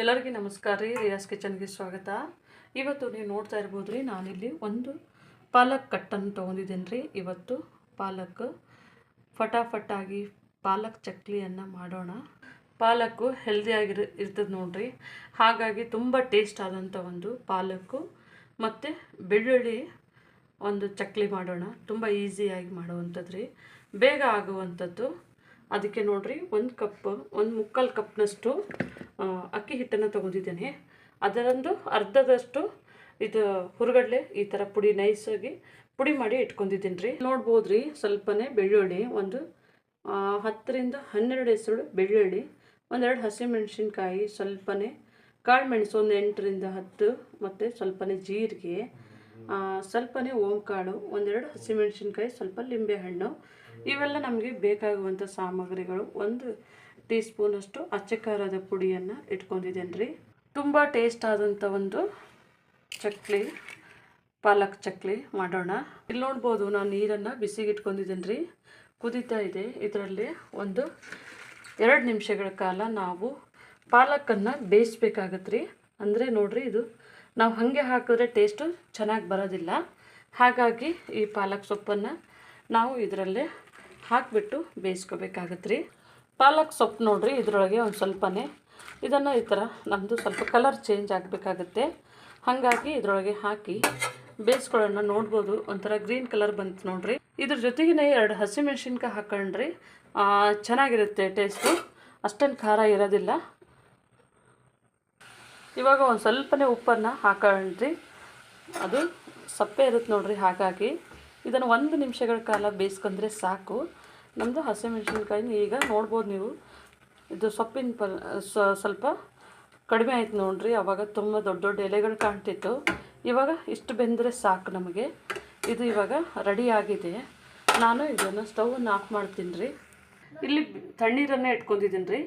ಎಲ್ಲರಿಗೂ ನಮಸ್ಕಾರ ರೀ ರಿಯಾಸ್ ಕಿಚನ್ಗೆ ಸ್ವಾಗತ. ಇವತ್ತು ನೀವು ನೋಡ್ತಾ ಇರ್ಬೋದು ರೀ, ನಾನಿಲ್ಲಿ ಒಂದು ಪಾಲಕ್ ಕಟ್ಟನ್ನು ತೊಗೊಂಡಿದ್ದೀನಿ ರೀ. ಇವತ್ತು ಪಾಲಕ್ ಫಟಾಫಟಾಗಿ ಪಾಲಕ್ ಚಕ್ಲಿಯನ್ನು ಮಾಡೋಣ. ಪಾಲಕ್ಕು ಹೆಲ್ದಿಯಾಗಿರ್ ಇರ್ತದೆ ನೋಡ್ರಿ. ಹಾಗಾಗಿ ತುಂಬ ಟೇಸ್ಟ್ ಆದಂಥ ಒಂದು ಪಾಲಕ್ಕು ಮತ್ತು ಬೆಳ್ಳುಳ್ಳಿ ಒಂದು ಚಕ್ಲಿ ಮಾಡೋಣ. ತುಂಬ ಈಸಿಯಾಗಿ ಮಾಡುವಂಥದ್ದು ರೀ. ಬೇಗ ಆಗುವಂಥದ್ದು. ಅದಕ್ಕೆ ನೋಡಿರಿ, ಒಂದು ಕಪ್, ಒಂದು ಮುಕ್ಕಾಲು ಕಪ್ನಷ್ಟು ಅಕ್ಕಿ ಹಿಟ್ಟನ್ನು ತಗೊಂಡಿದ್ದೀನಿ. ಅದರೊಂದು ಅರ್ಧದಷ್ಟು ಇದು ಹುರುಗಡ್ಲೆ ಈ ಥರ ಪುಡಿ ನೈಸಾಗಿ ಪುಡಿ ಮಾಡಿ ಇಟ್ಕೊಂಡಿದ್ದೀನಿ ರೀ ನೋಡ್ಬೋದು ರೀ ಸ್ವಲ್ಪನೇ ಬೆಳ್ಳುಳ್ಳಿ, ಒಂದು ಹತ್ತರಿಂದ ಹನ್ನೆರಡು ಹೆಸರು ಬೆಳ್ಳುಳ್ಳಿ, ಒಂದೆರಡು ಹಸಿಮೆಣಸಿನ್ಕಾಯಿ, ಸ್ವಲ್ಪನೇ ಕಾಳು ಮೆಣಸು ಒಂದು ಎಂಟರಿಂದ ಹತ್ತು, ಮತ್ತು ಸ್ವಲ್ಪನೇ ಜೀರಿಗೆ ಸ್ವಲ್ಪನೇ ಓಂಕಾಳು, ಒಂದೆರಡು ಹಸಿಮೆಣಸಿನ್ಕಾಯಿ, ಸ್ವಲ್ಪ ಲಿಂಬೆಹಣ್ಣು, ಇವೆಲ್ಲ ನಮಗೆ ಬೇಕಾಗುವಂಥ ಸಾಮಗ್ರಿಗಳು. ಒಂದು ಟೀ ಸ್ಪೂನಷ್ಟು ಅಚ್ಚ ಖಾರದ ಪುಡಿಯನ್ನು ಇಟ್ಕೊಂಡಿದ್ದೇನೆ ರೀ ತುಂಬ ಟೇಸ್ಟ್ ಆದಂಥ ಒಂದು ಚಕ್ಲಿ, ಪಾಲಕ್ ಚಕ್ಲಿ ಮಾಡೋಣ. ಇಲ್ಲಿ ನೋಡ್ಬೋದು ನಾನು ನೀರನ್ನು ಬಿಸಿಗೆ ಇಟ್ಕೊಂಡಿದ್ದೇನೆ ರೀ ಕುದೀತಾ ಇದೆ. ಇದರಲ್ಲಿ ಒಂದು ಎರಡು ನಿಮಿಷಗಳ ಕಾಲ ನಾವು ಪಾಲಕನ್ನು ಬೇಯಿಸ್ಬೇಕಾಗತ್ತೆ ರೀ ಅಂದರೆ ನೋಡಿರಿ ಇದು ನಾವು ಹಾಗೆ ಹಾಕಿದ್ರೆ ಟೇಸ್ಟು ಚೆನ್ನಾಗಿ ಬರೋದಿಲ್ಲ. ಹಾಗಾಗಿ ಈ ಪಾಲಕ್ ಸೊಪ್ಪನ್ನು ನಾವು ಇದರಲ್ಲೇ ಹಾಕಿಬಿಟ್ಟು ಬೇಯಿಸ್ಕೋಬೇಕಾಗತ್ತೆ ರೀ ಪಾಲಕ್ ಸೊಪ್ಪು ನೋಡ್ರಿ, ಇದರೊಳಗೆ ಒಂದು ಸ್ವಲ್ಪನೇ. ಇದನ್ನು ಈ ಥರ ನಮ್ಮದು ಸ್ವಲ್ಪ ಕಲರ್ ಚೇಂಜ್ ಆಗಬೇಕಾಗತ್ತೆ. ಹಾಗಾಗಿ ಇದರೊಳಗೆ ಹಾಕಿ ಬೇಯಿಸ್ಕೊಳ್ಳೋಣ ನೋಡ್ಬೋದು. ಒಂಥರ ಗ್ರೀನ್ ಕಲರ್ ಬಂತು ನೋಡ್ರಿ. ಇದ್ರ ಜೊತೆಗೇ ಎರಡು ಹಸಿಮೆಣ್ಸಿನ್ಕಾಯಿ ಹಾಕೊಂಡ್ರಿ. ಚೆನ್ನಾಗಿರುತ್ತೆ ಟೇಸ್ಟು ಅಷ್ಟೊಂದು ಖಾರ ಇರೋದಿಲ್ಲ. ಇವಾಗ ಒಂದು ಸ್ವಲ್ಪನೇ ಉಪ್ಪನ್ನು ಹಾಕೊಂಡ್ರಿ. ಅದು ಸಪ್ಪೆ ಇರುತ್ತೆ ನೋಡ್ರಿ ಹಾಗಾಗಿ. ಇದನ್ನು ಒಂದು ನಿಮಿಷಗಳ ಕಾಲ ಬೇಯಿಸ್ಕೊಂಡ್ರೆ ಸಾಕು. ನಮ್ಮದು ಹಸಿಮೆಣ್ಸಿನ್ಕಾಯಿನ ಈಗ ನೋಡ್ಬೋದು ನೀವು. ಇದು ಸೊಪ್ಪಿನ ಪಲ್ ಸ್ವಲ್ಪ ಕಡಿಮೆ ಆಯ್ತು ನೋಡ್ರಿ, ಅವಾಗ ತುಂಬ ದೊಡ್ಡ ದೊಡ್ಡ ಎಲೆಗಳು ಕಾಣ್ತಿತ್ತು. ಇವಾಗ ಇಷ್ಟು ಬೆಂದರೆ ಸಾಕು ನಮಗೆ. ಇದು ಇವಾಗ ರೆಡಿ ಆಗಿದೆ. ನಾನು ಇದನ್ನು ಸ್ಟವನ್ನು ಆಫ್ ಮಾಡ್ತೀನಿ ರೀ ಇಲ್ಲಿ ತಣ್ಣೀರನ್ನೇ ಇಟ್ಕೊಂಡಿದ್ದೀನಿ ರೀ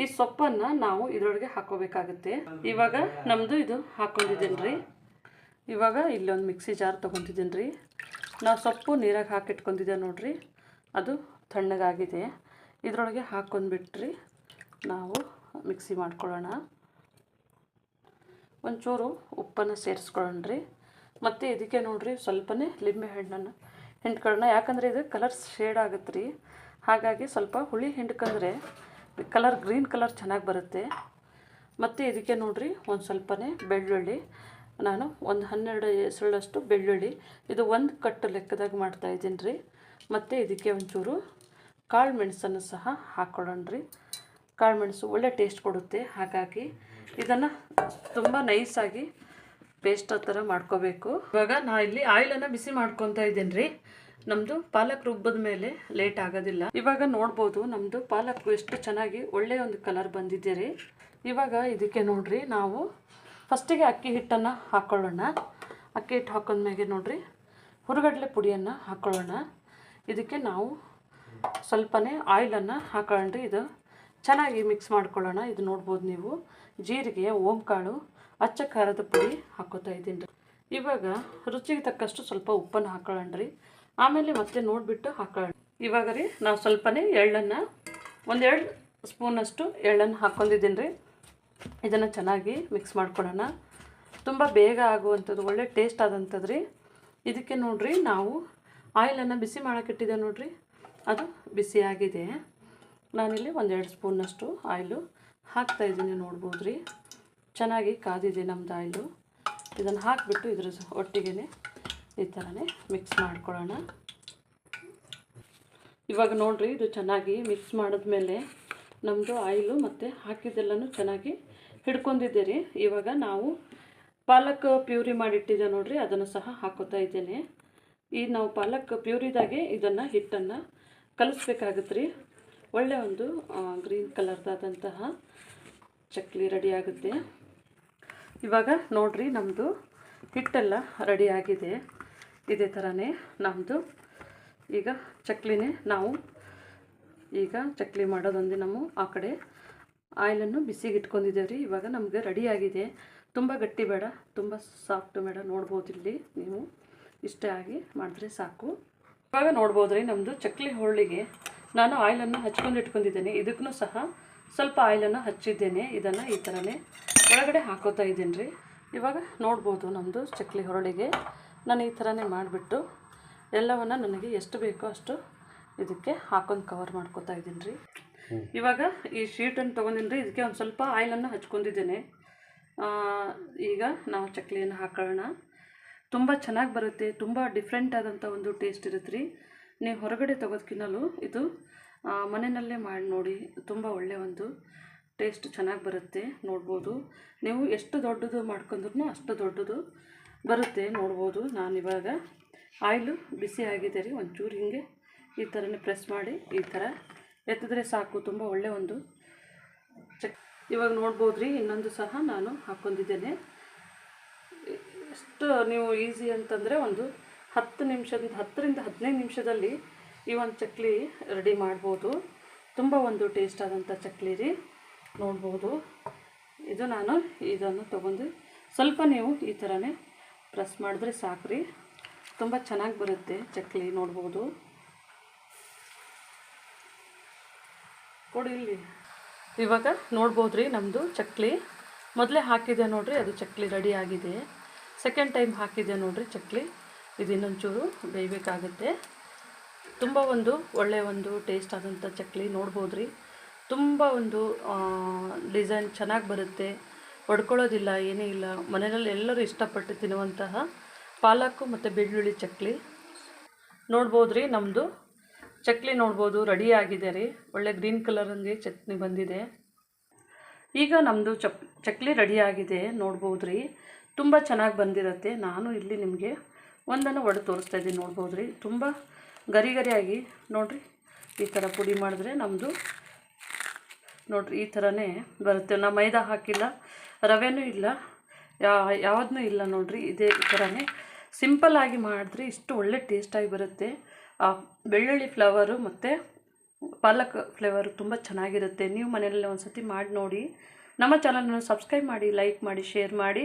ಈ ಸೊಪ್ಪನ್ನು ನಾವು ಇದರೊಳಗೆ ಹಾಕೋಬೇಕಾಗುತ್ತೆ ಇವಾಗ ನಮ್ಮದು ಇದು ಹಾಕ್ಕೊಂಡಿದ್ದೀನಿ ರೀ ಇವಾಗ ಇಲ್ಲೊಂದು ಮಿಕ್ಸಿ ಜಾರ್ ತೊಗೊತಿದ್ದೀನಿ ರೀ ನಾವು ಸೊಪ್ಪು ನೀರಾಗಿ ಹಾಕಿಟ್ಕೊಂಡಿದ್ದೆ ನೋಡಿರಿ. ಅದು ತಣ್ಣಗಾಗಿದೆ. ಇದರೊಳಗೆ ಹಾಕ್ಕೊಂಡ್ಬಿಟ್ರಿ ನಾವು ಮಿಕ್ಸಿ ಮಾಡ್ಕೊಳ್ಳೋಣ. ಒಂಚೂರು ಉಪ್ಪನ್ನು ಸೇರಿಸ್ಕೊಳ್ಳೋಣ ರೀ ಮತ್ತು ಇದಕ್ಕೆ ನೋಡ್ರಿ ಸ್ವಲ್ಪನೇ ಲಿಂಬೆ ಹಣ್ಣನ್ನು ಹಿಂಡ್ಕೊಳ್ಳೋಣ. ಯಾಕಂದರೆ ಇದು ಕಲರ್ ಶೇಡ್ ಆಗುತ್ತೆ ರೀ ಹಾಗಾಗಿ ಸ್ವಲ್ಪ ಹುಳಿ ಹಿಂಡ್ಕೊಂಡ್ರೆ ಕಲರ್ ಗ್ರೀನ್ ಕಲರ್ ಚೆನ್ನಾಗಿ ಬರುತ್ತೆ. ಮತ್ತು ಇದಕ್ಕೆ ನೋಡಿರಿ ಒಂದು ಸ್ವಲ್ಪನೇ ಬೆಳ್ಳುಳ್ಳಿ. ನಾನು ಒಂದು ಹನ್ನೆರಡು ಎಸಳಷ್ಟು ಬೆಳ್ಳುಳ್ಳಿ. ಇದು ಒಂದು ಕಟ್ಟು ಲೆಕ್ಕದಾಗ ಮಾಡ್ತಾ ಇದ್ದೀನಿ ರೀ ಮತ್ತು ಇದಕ್ಕೆ ಒಂಚೂರು ಕಾಳು ಮೆಣಸನ್ನು ಸಹ ಹಾಕ್ಕೊಳ್ಳೋಣ ರೀ ಕಾಳು ಒಳ್ಳೆ ಟೇಸ್ಟ್ ಕೊಡುತ್ತೆ. ಹಾಗಾಗಿ ಇದನ್ನು ತುಂಬ ನೈಸಾಗಿ ಪೇಸ್ಟ್ ಥರ ಮಾಡ್ಕೋಬೇಕು. ಇವಾಗ ನಾ ಇಲ್ಲಿ ಆಯಿಲನ್ನು ಬಿಸಿ ಮಾಡ್ಕೊತಾ ಇದ್ದೀನಿ ರೀ ನಮ್ಮದು ಪಾಲಕ್ ರುಬ್ಬದ ಮೇಲೆ ಲೇಟ್ ಆಗೋದಿಲ್ಲ. ಇವಾಗ ನೋಡ್ಬೋದು ನಮ್ಮದು ಪಾಲಕ್ ಎಷ್ಟು ಚೆನ್ನಾಗಿ ಒಳ್ಳೆಯ ಒಂದು ಕಲರ್ ಬಂದಿದೆ ರೀ. ಇವಾಗ ಇದಕ್ಕೆ ನೋಡ್ರಿ ನಾವು ಫಸ್ಟಿಗೆ ಅಕ್ಕಿ ಹಿಟ್ಟನ್ನು ಹಾಕ್ಕೊಳ್ಳೋಣ ಅಕ್ಕಿ ಹಿಟ್ಟು ಹಾಕೊಂಡ್ಮೇಲೆ ನೋಡ್ರಿ ಹುರುಗಡ್ಲೆ ಪುಡಿಯನ್ನು ಹಾಕ್ಕೊಳ್ಳೋಣ ಇದಕ್ಕೆ ನಾವು ಸ್ವಲ್ಪನೇ ಆಯಿಲನ್ನು ಹಾಕೊಂಡು ಇದು ಚೆನ್ನಾಗಿ ಮಿಕ್ಸ್ ಮಾಡ್ಕೊಳ್ಳೋಣ. ಇದು ನೋಡ್ಬೋದು ನೀವು. ಜೀರಿಗೆ, ಓಂಕಾಳು, ಅಚ್ಚ ಖಾರದ ಪುಡಿ ಹಾಕೋತಾ ಇದ್ದೀನಿ ಇವಾಗ ರುಚಿಗೆ ತಕ್ಕಷ್ಟು ಸ್ವಲ್ಪ ಉಪ್ಪನ್ನು ಹಾಕೊಳ್ಳಣ್ರಿ ಆಮೇಲೆ ಮತ್ತೆ ನೋಡಿಬಿಟ್ಟು ಹಾಕೊಳ್ಳೋಣ. ಇವಾಗ ರೀ ನಾವು ಸ್ವಲ್ಪನೇ ಎಳ್ಳನ್ನು, ಒಂದೆರಡು ಸ್ಪೂನಷ್ಟು ಎಳ್ಳನ್ನು ಹಾಕ್ಕೊಂಡಿದ್ದೀನಿ ರೀ. ಇದನ್ನು ಚೆನ್ನಾಗಿ ಮಿಕ್ಸ್ ಮಾಡ್ಕೊಳ್ಳೋಣ. ತುಂಬ ಬೇಗ ಆಗುವಂಥದ್ದು, ಒಳ್ಳೆ ಟೇಸ್ಟ್ ಆದಂಥದ್ದು ಇದಕ್ಕೆ ನೋಡಿರಿ, ನಾವು ಆಯಿಲನ್ನು ಬಿಸಿ ಮಾಡೋಕ್ಕಿಟ್ಟಿದ್ದೆ ನೋಡ್ರಿ. ಅದು ಬಿಸಿಯಾಗಿದೆ. ನಾನಿಲ್ಲಿ ಒಂದೆರಡು ಸ್ಪೂನಷ್ಟು ಆಯಿಲು ಹಾಕ್ತಾ ಇದ್ದೀನಿ ರೀ ಚೆನ್ನಾಗಿ ಕಾದಿದೆ ನಮ್ದು ಆಯಿಲು. ಇದನ್ನು ಹಾಕಿಬಿಟ್ಟು ಇದ್ರ ಒಟ್ಟಿಗೆ ಈ ಥರನೇ ಮಿಕ್ಸ್ ಮಾಡ್ಕೊಳ್ಳೋಣ. ಇವಾಗ ನೋಡಿರಿ, ಇದು ಚೆನ್ನಾಗಿ ಮಿಕ್ಸ್ ಮಾಡಿದ್ಮೇಲೆ ನಮ್ಮದು ಆಯಿಲು ಮತ್ತು ಹಾಕಿದ್ದೆಲ್ಲನೂ ಚೆನ್ನಾಗಿ ಹಿಡ್ಕೊಂಡಿದ್ದೆ ರೀ ಇವಾಗ ನಾವು ಪಾಲಕ್ ಪ್ಯೂರಿ ಮಾಡಿಟ್ಟಿದ್ದೆ ನೋಡಿರಿ, ಅದನ್ನು ಸಹ ಹಾಕೋತಾ ಇದ್ದೇನೆ. ಈ ನಾವು ಪಾಲಕ್ ಪ್ಯೂರಿದಾಗೆ ಇದನ್ನು ಹಿಟ್ಟನ್ನು ಕಲಿಸ್ಬೇಕಾಗತ್ತೆ ರೀ ಒಳ್ಳೆಯ ಒಂದು ಗ್ರೀನ್ ಕಲರ್ದಾದಂತಹ ಚಕ್ಲಿ ರೆಡಿ ಆಗುತ್ತೆ. ಇವಾಗ ನೋಡ್ರಿ ನಮ್ಮದು ಹಿಟ್ಟೆಲ್ಲ ರೆಡಿ ಆಗಿದೆ. ಇದೇ ಥರನೇ ನಮ್ಮದು ಈಗ ಚಕ್ಲಿನೇ ನಾವು ಈಗ ಚಕ್ಲಿ ಮಾಡೋದೊಂದೇ ನಾವು ಆ ಕಡೆ ಆಯಿಲನ್ನು ಬಿಸಿಗೆ ಇಟ್ಕೊಂಡಿದ್ದೇವೆ ರೀ ಇವಾಗ ನಮಗೆ ರೆಡಿ ಆಗಿದೆ. ತುಂಬ ಗಟ್ಟಿ ಬೇಡ, ತುಂಬ ಸಾಫ್ಟ್ ಬೇಡ. ನೋಡ್ಬೋದು ಇಲ್ಲಿ ನೀವು ಇಷ್ಟೇ ಆಗಿ ಮಾಡಿದ್ರೆ ಸಾಕು. ಇವಾಗ ನೋಡ್ಬೋದು ರೀ ನಮ್ಮದು ಚಕ್ಲಿ ಹೋಳಿಗೆ. ನಾನು ಆಯಿಲನ್ನು ಹಚ್ಕೊಂಡು ಇಟ್ಕೊಂಡಿದ್ದೇನೆ. ಇದಕ್ಕೂ ಸಹ ಸ್ವಲ್ಪ ಆಯಿಲನ್ನು ಹಚ್ಚಿದ್ದೇನೆ. ಇದನ್ನು ಈ ಥರನೇ ಒಳಗಡೆ ಹಾಕೋತಾ ಇದ್ದೀನಿ ರೀ ಇವಾಗ ನೋಡ್ಬೋದು ನಮ್ಮದು ಚಕ್ಲಿ ಹೊರಳಿಗೆ ನಾನು ಈ ಥರನೇ ಮಾಡಿಬಿಟ್ಟು ಎಲ್ಲವನ್ನು ನನಗೆ ಎಷ್ಟು ಬೇಕೋ ಅಷ್ಟು ಇದಕ್ಕೆ ಹಾಕೊಂಡು ಕವರ್ ಮಾಡ್ಕೋತಾ ಇದ್ದೀನಿ ರೀ ಇವಾಗ ಈ ಶೀಟನ್ನು ತೊಗೊಂಡಿನಿ ರೀ ಇದಕ್ಕೆ ಒಂದು ಸ್ವಲ್ಪ ಆಯಿಲನ್ನು ಹಚ್ಕೊಂಡಿದ್ದೇನೆ. ಈಗ ನಾವು ಚಕ್ಲಿಯನ್ನು ಹಾಕೊಳ್ಳೋಣ. ತುಂಬ ಚೆನ್ನಾಗಿ ಬರುತ್ತೆ, ತುಂಬ ಡಿಫ್ರೆಂಟ್ ಆದಂಥ ಒಂದು ಟೇಸ್ಟ್ ಇರುತ್ತೆ ರೀ ನೀವು ಹೊರಗಡೆ ತೆಗೋದಕ್ಕಿನ್ನಲು ಇದು ಮನೆಯಲ್ಲೇ ಮಾಡಿ ನೋಡಿ, ತುಂಬ ಒಳ್ಳೆಯ ಒಂದು ಟೇಸ್ಟ್ ಚೆನ್ನಾಗಿ ಬರುತ್ತೆ ನೋಡ್ಬೋದು. ನೀವು ಎಷ್ಟು ದೊಡ್ಡದು ಮಾಡ್ಕೊಂಡ್ರು ಅಷ್ಟು ದೊಡ್ಡದು ಬರುತ್ತೆ ನೋಡ್ಬೋದು ನಾನಿವಾಗ ಆಯಿಲು ಬಿಸಿ ಆಗಿದೆ ರೀ, ಒಂಚೂರು ಹಿಂಗೆ ಈ ಥರನೇ ಪ್ರೆಸ್ ಮಾಡಿ ಈ ಥರ ಎತ್ತಿದ್ರೆ ಸಾಕು, ತುಂಬ ಒಳ್ಳೆಯ ಒಂದು ಚಕ್ ಇವಾಗ ನೋಡ್ಬೋದು ರೀ ಇನ್ನೊಂದು ಸಹ ನಾನು ಹಾಕ್ಕೊಂಡಿದ್ದೇನೆ. ಎಷ್ಟು ನೀವು ಈಸಿ ಅಂತಂದರೆ ಒಂದು ಹತ್ತು ನಿಮಿಷದ ಹತ್ತರಿಂದ ಹದಿನೈದು ನಿಮಿಷದಲ್ಲಿ ಈ ಒಂದು ಚಕ್ಲಿ ರೆಡಿ ಮಾಡ್ಬೋದು. ತುಂಬ ಒಂದು ಟೇಸ್ಟ್ ಆದಂಥ ಚಕ್ಲಿ ರೀ. ನೋಡ್ಬೋದು. ಇದು ನಾನು ಇದನ್ನು ತೊಗೊಂಡು ಸ್ವಲ್ಪ ನೀವು ಈ ಥರನೇ ಪ್ರೆಸ್ ಮಾಡಿದ್ರೆ ಸಾಕು ರೀ. ತುಂಬ ಚೆನ್ನಾಗಿ ಬರುತ್ತೆ ಚಕ್ಲಿ, ನೋಡ್ಬೋದು. ಕೊಡಿ ಇಲ್ಲಿ. ಇವಾಗ ನೋಡ್ಬೋದು ರೀ ನಮ್ಮದು ಚಕ್ಲಿ. ಮೊದಲೇ ಹಾಕಿದೆ ನೋಡಿರಿ, ಅದು ಚಕ್ಲಿ ರೆಡಿ ಆಗಿದೆ. ಸೆಕೆಂಡ್ ಟೈಮ್ ಹಾಕಿದೆ ನೋಡ್ರಿ ಚಕ್ಲಿ. ಇದು ಇನ್ನೊಂಚೂರು ಬೇಯಬೇಕಾಗುತ್ತೆ. ತುಂಬ ಒಂದು ಒಳ್ಳೆಯ ಒಂದು ಟೇಸ್ಟ್ ಆದಂಥ ಚಕ್ಲಿ ನೋಡ್ಬೋದು ರೀ ತುಂಬ ಒಂದು ಡಿಸೈನ್ ಚೆನ್ನಾಗಿ ಬರುತ್ತೆ. ಹೊಡ್ಕೊಳ್ಳೋದಿಲ್ಲ ಏನೇ ಇಲ್ಲ. ಮನೆಯಲ್ಲಿ ಎಲ್ಲರೂ ಇಷ್ಟಪಟ್ಟು ತಿನ್ನುವಂತಹ ಪಾಲಕ್ಕು ಮತ್ತು ಬೆಳ್ಳುಳ್ಳಿ ಚಕ್ಲಿ. ನೋಡ್ಬೋದು ರೀ ನಮ್ಮದು ಚಕ್ಲಿ ನೋಡ್ಬೋದು ರೆಡಿ ಆಗಿದೆ ರೀ. ಒಳ್ಳೆ ಗ್ರೀನ್ ಕಲರಂಗೆ ಚಟ್ನಿ ಬಂದಿದೆ. ಈಗ ನಮ್ಮದು ಚಕ್ಲಿ ರೆಡಿ ಆಗಿದೆ ನೋಡ್ಬೋದು ರೀ ತುಂಬ ಚೆನ್ನಾಗಿ ಬಂದಿರುತ್ತೆ. ನಾನು ಇಲ್ಲಿ ನಿಮಗೆ ಒಂದನ್ನು ಒಡೆದು ತೋರಿಸ್ತಾ ಇದ್ದೀನಿ. ನೋಡ್ಬೋದು ರೀ ತುಂಬ ಗರಿ ಗರಿಯಾಗಿ ನೋಡಿರಿ, ಈ ಥರ ಪುಡಿ ಮಾಡಿದ್ರೆ ನಮ್ಮದು ನೋಡಿರಿ, ಈ ಥರನೇ ಬರುತ್ತೆ. ನಾ ಮೈದಾ ಹಾಕಿಲ್ಲ, ರವೆನೂ ಇಲ್ಲ, ಯಾ, ಯಾವುದನ್ನೂ ಇಲ್ಲ ನೋಡಿರಿ. ಇದೇ ಈ ಥರನೇ ಸಿಂಪಲ್ಲಾಗಿ ಮಾಡಿದ್ರೆ ಇಷ್ಟು ಒಳ್ಳೆ ಟೇಸ್ಟಾಗಿ ಬರುತ್ತೆ. ಆ ಬೆಳ್ಳುಳ್ಳಿ ಫ್ಲವರು ಮತ್ತು ಪಾಲಕ್ ಫ್ಲೇವರು ತುಂಬ ಚೆನ್ನಾಗಿರುತ್ತೆ. ನೀವು ಮನೆಯಲ್ಲಿ ಒಂದು ಸತಿ ಮಾಡಿ ನೋಡಿ. ನಮ್ಮ ಚಾನಲನ್ನು ಸಬ್ಸ್ಕ್ರೈಬ್ ಮಾಡಿ ಲೈಕ್ ಮಾಡಿ ಶೇರ್ ಮಾಡಿ.